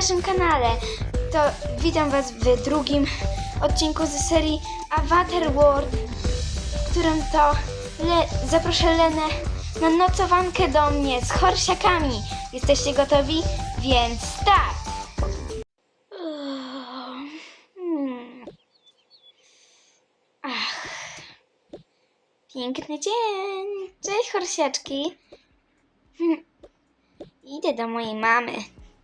naszym kanale. To witam Was w drugim odcinku ze serii Avatar World, w którym to Le zaproszę Lenę na nocowankę do mnie z horsiakami. Jesteście gotowi? Więc start! Hmm. Ach. Piękny dzień. Cześć horsiaczki. Idę do mojej mamy.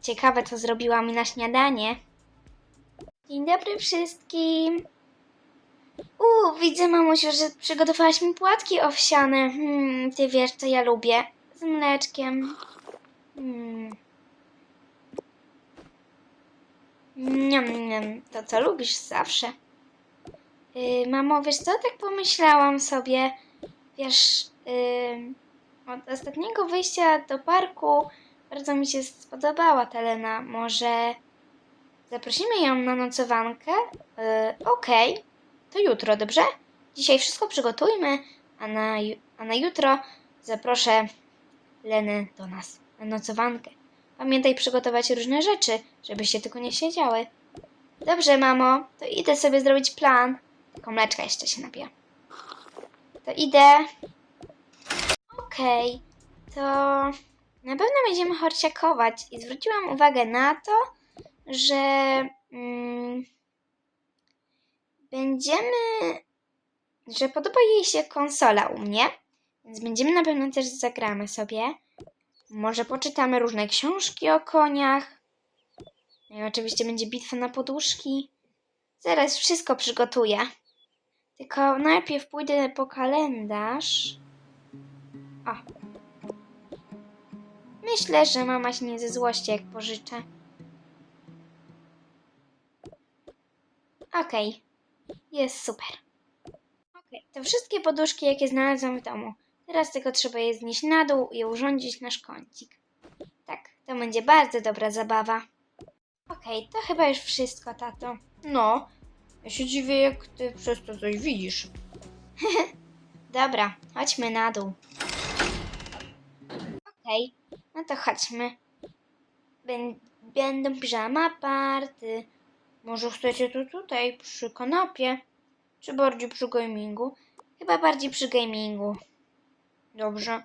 Ciekawe, co zrobiła mi na śniadanie. Dzień dobry wszystkim. U, widzę, mamusiu, że przygotowałaś mi płatki owsiane. Hmm, ty wiesz, co ja lubię. Z mleczkiem. Hmm. Niam, niam. To, co lubisz zawsze. Yy, mamo, wiesz co, tak pomyślałam sobie. Wiesz, yy, od ostatniego wyjścia do parku bardzo mi się spodobała ta Lena. Może zaprosimy ją na nocowankę? Yy, Okej, to jutro, dobrze? Dzisiaj wszystko przygotujmy, a na, a na jutro zaproszę Lenę do nas na nocowankę. Pamiętaj przygotować różne rzeczy, żebyście tylko nie siedziały. Dobrze, mamo, to idę sobie zrobić plan. Tylko mleczka jeszcze się napiję. To idę. Okej, to na pewno będziemy horsiakować i zwróciłam uwagę na to, że mm, będziemy, że podoba jej się konsola u mnie, więc będziemy na pewno też zagramy sobie. Może poczytamy różne książki o koniach. No i oczywiście będzie bitwa na poduszki. Zaraz wszystko przygotuję. Tylko najpierw pójdę po kalendarz. O. Myślę, że mama się nie ze złości, jak pożyczę. Okej. Jest super. Okej, to wszystkie poduszki, jakie znalazłam w domu. Teraz tylko trzeba je znieść na dół i urządzić nasz kącik. Tak, to będzie bardzo dobra zabawa. Okej, to chyba już wszystko, tato. No, ja się dziwię, jak ty przez to coś widzisz. Dobra, chodźmy na dół. Okej, no to chodźmy. Bę- Będą piżama party. Może chcecie to tutaj, przy kanapie? Czy bardziej przy gamingu? Chyba bardziej przy gamingu. Dobrze.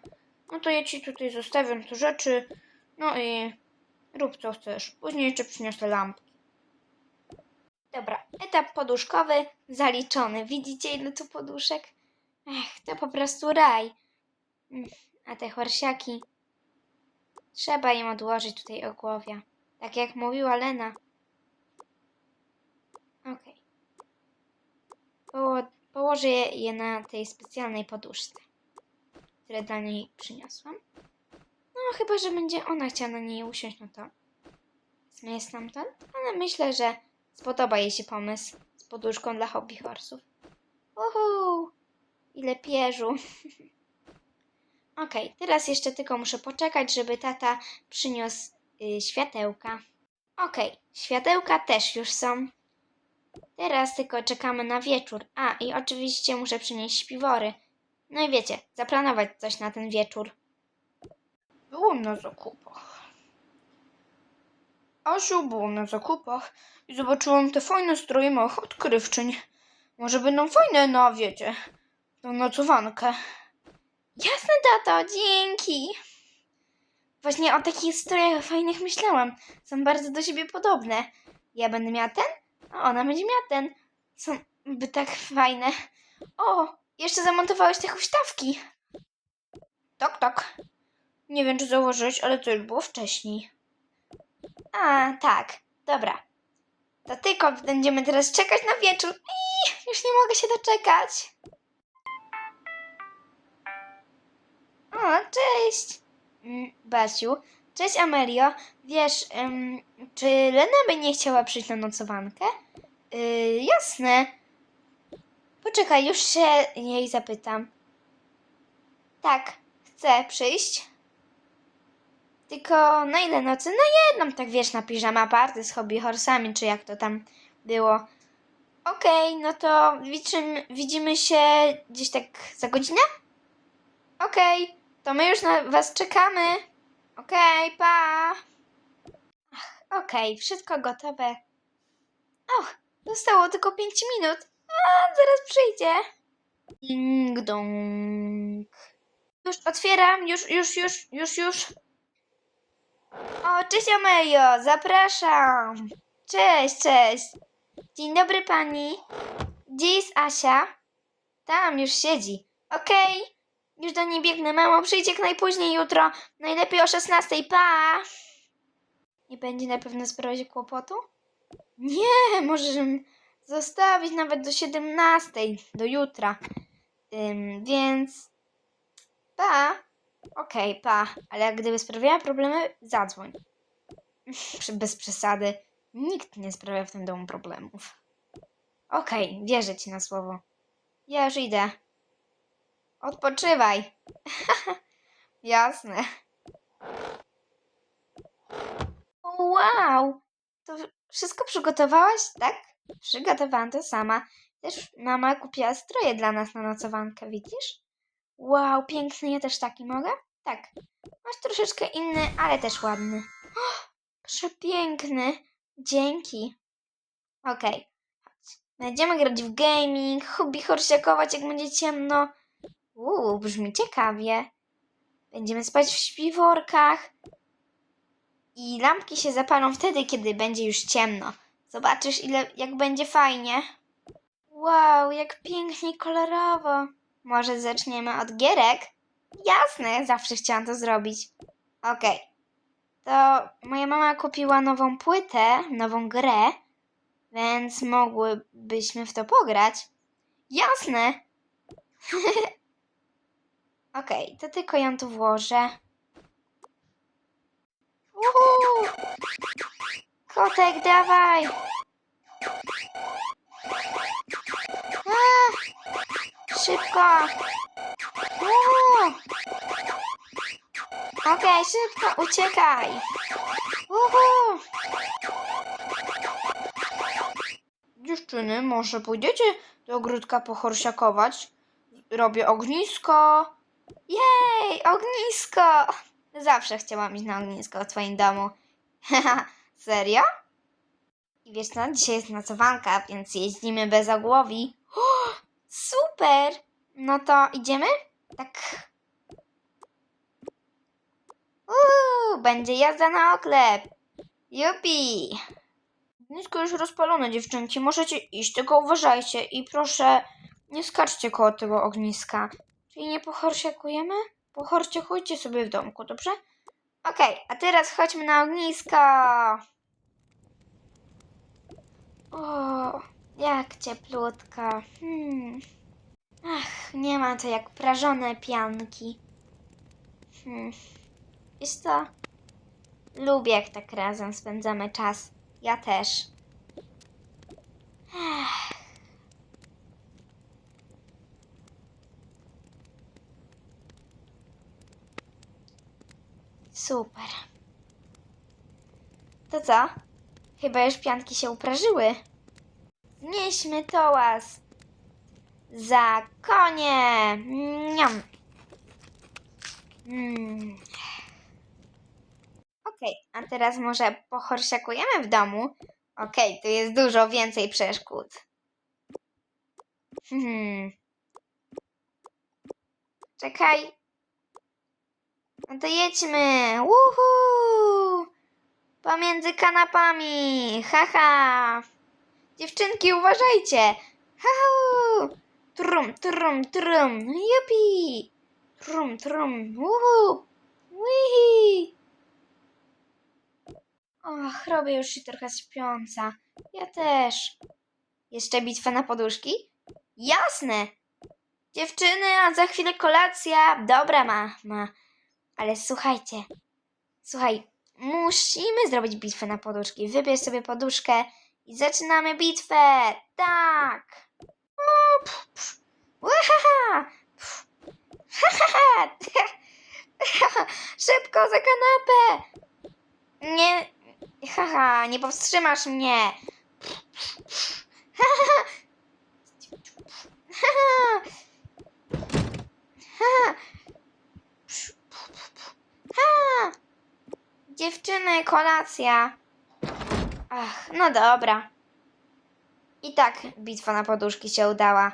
No to ja ci tutaj zostawiam te rzeczy. No i rób co chcesz. Później jeszcze przyniosę lampki. Dobra, etap poduszkowy zaliczony. Widzicie ile tu poduszek? Ech, to po prostu raj. Mm, A te horsiaki. Trzeba im odłożyć tutaj ogłowia. Tak jak mówiła Lena. Okej. Poło- położę je, je na tej specjalnej poduszce, które dla niej przyniosłam. No, chyba, że będzie ona chciała na niej usiąść, no to wezmę stamtąd. Ale myślę, że spodoba jej się pomysł z poduszką dla hobby horsów. Uhu! Ile pierzu. Okej, teraz jeszcze tylko muszę poczekać, żeby tata przyniósł y, światełka. Okej, światełka też już są. Teraz tylko czekamy na wieczór. A, i oczywiście muszę przynieść śpiwory. No i wiecie, zaplanować coś na ten wieczór. Byłam na zakupach. Asiu, byłam na zakupach i zobaczyłam te fajne stroje małych odkrywczyń. Może będą fajne na, wiecie, tą nocowankę. Jasne, tato, dzięki. Właśnie o takich strojach fajnych myślałam. Są bardzo do siebie podobne. Ja będę miała ten, a ona będzie miała ten. Są by tak fajne. O, jeszcze zamontowałeś te huśtawki. Tak, tak. Nie wiem, czy zauważyłeś, ale to już było wcześniej. A, tak, dobra. To tylko będziemy teraz czekać na wieczór. Ii, już nie mogę się doczekać. O, cześć. Mm, Basiu. Cześć, Amelio. Wiesz, ym, czy Lena by nie chciała przyjść na nocowankę? Yy, jasne. Poczekaj, już się jej zapytam. Tak, chcę przyjść. Tylko na ile nocy? Na jedną, tak wiesz, na piżama party z hobby horsami, czy jak to tam było. Okej, no to widzimy, widzimy się gdzieś tak za godzinę? Okej, to my już na was czekamy. Okej, pa! Ach, Okej, wszystko gotowe. Och, zostało tylko 5 minut. A, zaraz przyjdzie. Ding dong. Już otwieram, już, już, już, już, już. O, cześć Amelio, zapraszam. Cześć, cześć. Dzień dobry pani. Gdzie jest Asia? Tam, już siedzi. Okej, już do niej biegnę. Mamo, przyjdź jak najpóźniej jutro. Najlepiej o 16, pa! Nie będzie na pewno sprawiać kłopotu? Nie, możesz zostawić nawet do 17, do jutra. Ym, więc pa. Okej, pa. Ale jak gdyby sprawiała problemy, zadzwoń. Bez przesady. Nikt nie sprawia w tym domu problemów. Okej, wierzę ci na słowo. Ja już idę. Odpoczywaj. Jasne. Wow! To wszystko przygotowałaś, tak? Przygotowałam to sama. Też mama kupiła stroje dla nas na nocowankę, widzisz? Wow, piękny, ja też taki mogę? Tak. Masz troszeczkę inny, ale też ładny. O, przepiękny. Dzięki. Okej. Chodź. Będziemy grać w gaming, hobby horsiakować, jak będzie ciemno. Uuu, brzmi ciekawie. Będziemy spać w śpiworkach. I lampki się zapalą wtedy, kiedy będzie już ciemno. Zobaczysz, ile, jak będzie fajnie. Wow, jak pięknie kolorowo. Może zaczniemy od gierek? Jasne, zawsze chciałam to zrobić. Okej. To moja mama kupiła nową płytę, nową grę, więc mogłybyśmy w to pograć. Jasne. Okej, to tylko ją tu włożę. Uhu! Kotek, dawaj! A! Szybko! Uhu! Okej, szybko, uciekaj! Uhu! Dziewczyny, może pójdziecie do ogródka pohorsiakować? Robię ognisko. Jej, ognisko! Zawsze chciałam iść na ognisko w twoim domu. Serio? I wiesz co, dzisiaj jest nocowanka, więc jeździmy bez ogłowi. Super! No to idziemy? Tak. Uuu, będzie jazda na oklep. Jupi! Ognisko już rozpalone, dziewczynki. Możecie iść, tylko uważajcie i proszę nie skaczcie koło tego ogniska. Czyli nie pohorsiakujemy? Pohorsiakujcie sobie w domku, dobrze? Okej, a teraz chodźmy na ognisko. O, jak cieplutko. Hmm. Ach, nie ma to jak prażone pianki. Hmm. Wiesz co? Lubię, jak tak razem spędzamy czas. Ja też. Ech. Super. To co? Chyba już pianki się uprażyły. Znieśmy tołas. Za konie. Niam. Mm. Okej, a teraz może pohorsiakujemy w domu. Okej, tu jest dużo więcej przeszkód. Hmm. Czekaj. No to jedźmy. Woohoo! Pomiędzy kanapami. Haha. Dziewczynki, uważajcie. Haha. Trum, trum, trum. Jupi. Trum, trum. Woohoo. Wihi. Och, robię już się trochę śpiąca. Ja też. Jeszcze bitwa na poduszki? Jasne. Dziewczyny, a za chwilę kolacja. Dobra, ma, ma. Ale słuchajcie, słuchaj, musimy zrobić bitwę na poduszki. Wybierz sobie poduszkę i zaczynamy bitwę. Tak. O, pf, pf. Łahaha. Pf. Hahaha. Szybko za kanapę. Nie, haha, nie powstrzymasz mnie. Haha. Haha. Haha. Ha! Dziewczyny, kolacja. Ach, no dobra. I tak bitwa na poduszki się udała.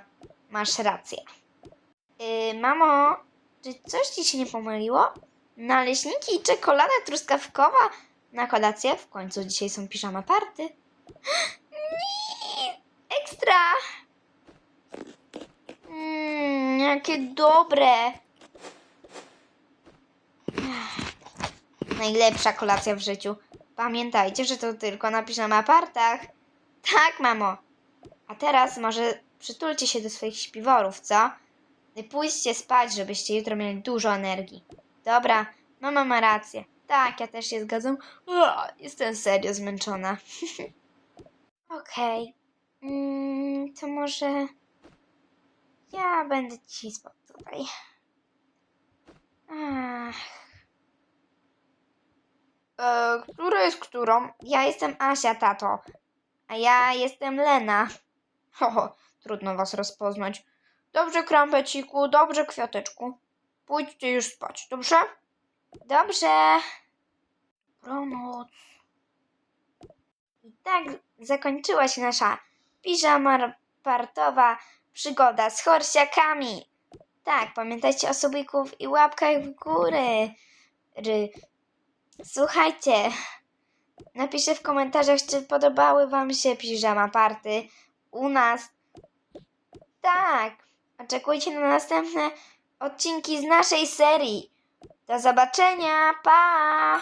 Masz rację. Yy, mamo, czy coś ci się nie pomyliło? Naleśniki i czekolada truskawkowa na kolację? W końcu dzisiaj są piżama party. Nie! Ekstra! Mmm, jakie dobre! Najlepsza kolacja w życiu. Pamiętajcie, że to tylko na piżama partach. Tak, mamo. A teraz może przytulcie się do swoich śpiworów, co? I pójdźcie spać, żebyście jutro mieli dużo energii. Dobra, mama ma rację. Tak, ja też się zgadzam. Ua, Jestem serio zmęczona. Okej. Mm, to może ja będę ci spał tutaj. Jest którą? Ja jestem Asia, tato. A ja jestem Lena. Ho, trudno was rozpoznać. Dobrze, krampeciku, dobrze, kwiateczku. Pójdźcie już spać, dobrze? Dobrze. Dobranoc. I tak zakończyła się nasza piżama partowa przygoda z horsiakami. Tak, pamiętajcie o subików i łapkach w górę. Słuchajcie, napiszcie w komentarzach, czy podobały wam się piżama party u nas. Tak, oczekujcie na następne odcinki z naszej serii. Do zobaczenia, pa!